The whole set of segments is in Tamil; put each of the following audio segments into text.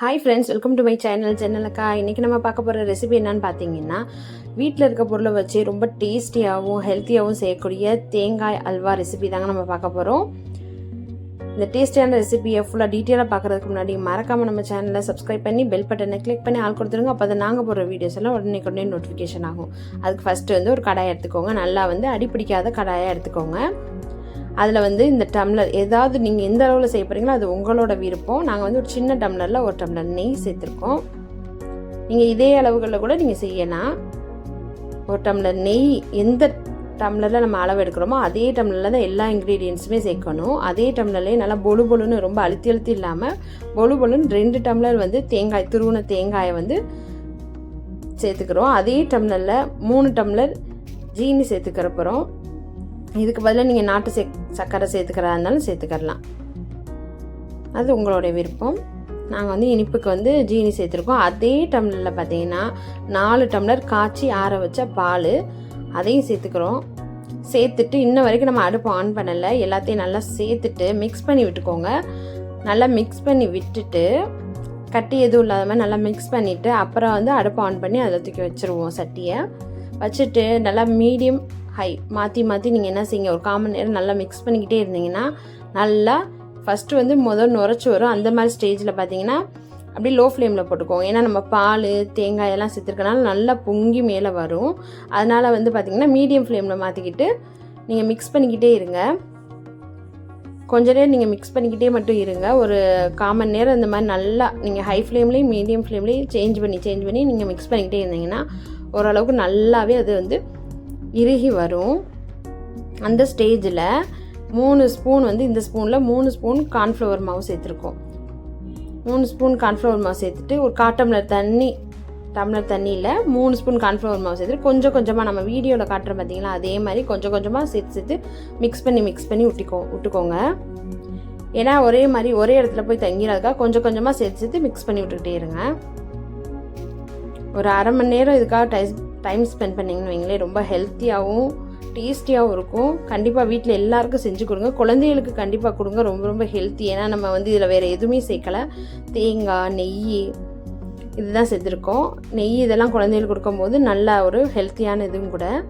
Hi friends welcome to my channel சேனலுக்கா இன்றைக்கி நம்ம பார்க்க போகிற ரெசிபி என்னன்னு பார்த்தீங்கன்னா வீட்டில் இருக்க பொருளை வச்சு ரொம்ப டேஸ்டியாகவும் ஹெல்த்தியாகவும் செய்யக்கூடிய தேங்காய் அல்வா ரெசிபி தாங்க நம்ம பார்க்க போகிறோம் இந்த டேஸ்டியான ரெசிபியை ஃபுல்லாக டீட்டெயிலாக பார்க்குறதுக்கு முன்னாடி மறக்காமல் நம்ம சேனலை சப்ஸ்கிரைப் பண்ணி பெல் பட்டனை கிளிக் பண்ணி ஆள் கொடுத்துருங்க. அப்போ தான் நாங்கள் போகிற வீடியோஸ் எல்லாம் உடனே உடனே நோட்டிஃபிகேஷன் ஆகும். அதுக்கு ஃபஸ்ட்டு வந்து ஒரு கடாயை எடுத்துக்கோங்க. நல்லா வந்து அடிப்பிடிக்காத கடாயாக எடுத்துக்கோங்க. அதில் வந்து இந்த டம்ளர் ஏதாவது நீங்கள் எந்த அளவில் செய்ய போகிறீங்களோ அது உங்களோட விருப்பம். நாங்கள் வந்து ஒரு சின்ன டம்ளரில் ஒரு டம்ளர் நெய் சேர்த்துருக்கோம். நீங்கள் இதே அளவுகளில் கூட நீங்கள் செய்யலாம். ஒரு டம்ளர் நெய் எந்த டம்ளரில் நம்ம அளவு எடுக்கிறோமோ அதே டம்ளரில் தான் எல்லா இன்க்ரீடியன்ஸுமே சேர்க்கணும். அதே டம்ளர்லேயே நல்லா பொழு பொழுன்னு ரொம்ப அழுத்தி அழுத்தி இல்லாமல் பொழு பொழுன்னு ரெண்டு டம்ளர் வந்து தேங்காய் துருவன தேங்காயை வந்து சேர்த்துக்கிறோம். அதே டம்ளரில் மூணு டம்ளர் ஜீனி சேர்த்துக்கிறப்பறம் இதுக்கு பதிலாக நீங்கள் நாட்டு சே சர்க்கரை சேர்த்துக்கிறதா இருந்தாலும் சேர்த்துக்கலாம். அது உங்களுடைய விருப்பம். நாங்கள் வந்து இனிப்புக்கு வந்து ஜீனி சேர்த்துருக்கோம். அதே டம்ளரில் பார்த்தீங்கன்னா நாலு டம்ளர் காய்ச்சி ஆற வச்ச பால் அதையும் சேர்த்துக்கிறோம். சேர்த்துட்டு இன்ன வரைக்கும் நம்ம அடுப்பு ஆன் பண்ணலை. எல்லாத்தையும் நல்லா சேர்த்துட்டு மிக்ஸ் பண்ணி விட்டுக்கோங்க. நல்லா மிக்ஸ் பண்ணி விட்டுட்டு கட்டி எதுவும் இல்லாத மாதிரி நல்லா மிக்ஸ் பண்ணிவிட்டு அப்புறம் வந்து அடுப்பு ஆன் பண்ணி அதில் தூக்கி வச்சுருவோம் சட்டியை. வச்சுட்டு நல்லா மீடியம் ஹை மாற்றி மாற்றி நீங்கள் என்ன செய்யுங்க? ஒரு காமன் நேரம் நல்லா மிக்ஸ் பண்ணிக்கிட்டே இருந்தீங்கன்னா நல்லா ஃபஸ்ட்டு வந்து முதல் நுரைச்சி வரும். அந்த மாதிரி ஸ்டேஜில் பார்த்தீங்கன்னா அப்படியே லோ ஃப்ளேமில் போட்டுக்கோங்க. ஏன்னா நம்ம பால் தேங்காய் எல்லாம் சேர்த்துருக்கனால நல்லா பொங்கி மேலே வரும். அதனால் வந்து பார்த்திங்கன்னா மீடியம் ஃப்ளேமில் மாற்றிக்கிட்டு நீங்கள் மிக்ஸ் பண்ணிக்கிட்டே இருங்க. கொஞ்ச நேரம் நீங்கள் மிக்ஸ் பண்ணிக்கிட்டே மட்டும் இருங்க. ஒரு காமன் நேரம் இந்த மாதிரி நல்லா நீங்கள் ஹை ஃப்ளேம்லேயும் மீடியம் ஃப்ளேம்லேயும் சேஞ்ச் பண்ணி சேஞ்ச் பண்ணி நீங்கள் மிக்ஸ் பண்ணிக்கிட்டே இருந்தீங்கன்னா ஓரளவுக்கு நல்லாவே அது வந்து இறுகி வரும். அந்த ஸ்டேஜில் மூணு ஸ்பூன் வந்து இந்த ஸ்பூனில் மூணு ஸ்பூன் கார்ன்ஃப்ளவர் மாவு சேர்த்துருக்கோம். மூணு ஸ்பூன் கார்ன்ஃப்ளவர் மாவு சேர்த்துட்டு ஒரு காட்டம்ளர் தண்ணி டம்ளர் தண்ணியில் மூணு ஸ்பூன் கார்ன்ஃப்ளவர் மாவு சேர்த்துட்டு கொஞ்சம் கொஞ்சமாக நம்ம வீடியோவில் காட்டுறோம் பார்த்தீங்களா அதே மாதிரி கொஞ்சம் கொஞ்சமாக சேர்த்து சேர்த்து மிக்ஸ் பண்ணி மிக்ஸ் பண்ணி விட்டுக்கோ விட்டுக்கோங்க ஏன்னா ஒரே மாதிரி ஒரே இடத்துல போய் தங்கிறதுக்காக கொஞ்சம் கொஞ்சமாக சேர்த்து சேர்த்து மிக்ஸ் பண்ணி விட்டுக்கிட்டே இருங்க. ஒரு அரை மணி நேரம் இதுக்காக டைஸ் டைம் ஸ்பெண்ட் பண்ணிங்கன்னு வைங்களேன் ரொம்ப ஹெல்த்தியாகவும் டேஸ்டியாகவும் இருக்கும். கண்டிப்பாக வீட்டில் எல்லாருக்கும் செஞ்சு கொடுங்க. குழந்தைகளுக்கு கண்டிப்பாக கொடுங்க. ரொம்ப ரொம்ப ஹெல்த்தி ஏன்னா நம்ம வந்து இதில் வேறு எதுவுமே சேர்க்கலை. தேங்காய் நெய் இதுதான் செஞ்சுருக்கோம். நெய் இதெல்லாம் குழந்தைகளுக்கு கொடுக்கும்போது நல்ல ஒரு ஹெல்த்தியான இதுவும் கூட.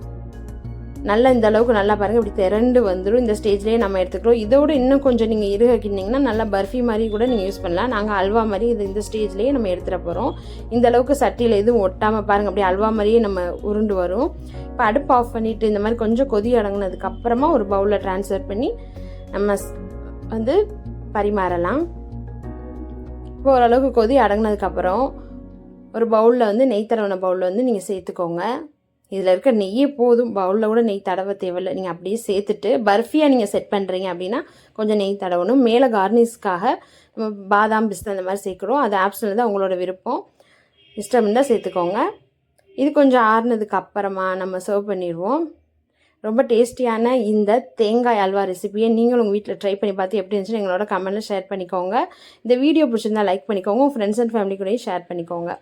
நல்லா இந்த அளவுக்கு நல்லா பாருங்கள் இப்படி திரண்டு வந்துடும் இந்த ஸ்டேஜ்லேயே நம்ம எடுத்துக்கிறோம். இதோட இன்னும் கொஞ்சம் நீங்கள் இருகிட்டிங்கன்னா நல்லா பர்ஃபி மாதிரி கூட நீங்கள் யூஸ் பண்ணலாம். நாங்கள் அல்வா மாதிரி இது இந்த ஸ்டேஜ்லேயே நம்ம எடுத்துகிட்டு போகிறோம் இந்த அளவுக்கு சட்டியில் எதுவும் ஒட்டாமல் பாருங்கள் அப்படியே அல்வா மாதிரியே நம்ம உருண்டு வரும். இப்போ அடுப்பு ஆஃப் பண்ணிவிட்டு இந்த மாதிரி கொஞ்சம் கொதி அடங்கினதுக்கப்புறமா ஒரு பவுலில் ட்ரான்ஸ்ஃபர் பண்ணி நம்ம வந்து பரிமாறலாம். இப்போ ஓரளவுக்கு கொதி அடங்கினதுக்கப்புறம் ஒரு பவுலில் வந்து நெய் தரவன பவுலில் வந்து நீங்கள் சேர்த்துக்கோங்க. இதில் இருக்க நெய்யே போதும். பவுலில் கூட நெய் தடவ தேவையில்லை. நீங்கள் அப்படியே சேர்த்துட்டு பர்ஃபியாக நீங்கள் செட் பண்ணுறீங்க அப்படின்னா கொஞ்சம் நெய் தடவணும். மேலே கார்னிஸ்க்காக நம்ம பாதாம் பிஸ்தா அந்த மாதிரி சேர்க்குறோம். அது ஆப்ஷனில் தான் உங்களோட விருப்பம். இஷ்டம் இருந்தால் சேர்த்துக்கோங்க. இது கொஞ்சம் ஆறுனதுக்கு அப்புறமா நம்ம சர்வ் பண்ணிடுவோம். ரொம்ப டேஸ்டியான இந்த தேங்காய் அல்வா ரெசிபியை நீங்களும் உங்கள் வீட்டில் ட்ரை பண்ணி பார்த்து எப்படி இருந்துச்சுன்னு எங்களோட கமெண்ட்டில் ஷேர் பண்ணிக்கோங்க. இந்த வீடியோ பிடிச்சிருந்தா லைக் பண்ணிக்கோங்க. உங்கள் ஃப்ரெண்ட்ஸ் அண்ட் ஃபேமிலி கூடயும் ஷேர் பண்ணிக்கோங்க.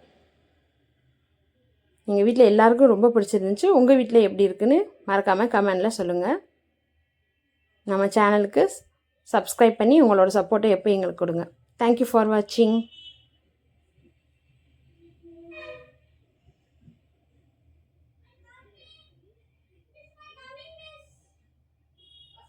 எங்கள் வீட்டில் எல்லாேருக்கும் ரொம்ப பிடிச்சிருந்துச்சு. உங்கள் வீட்டில் எப்படி இருக்குன்னு மறக்காமல் கமெண்டில் சொல்லுங்கள் நம்ம சேனலுக்கு சப்ஸ்கிரைப் பண்ணி உங்களோட சப்போர்ட்டை எப்போ எங்களுக்கு கொடுங்க. தேங்க்யூ ஃபார் வாட்சிங்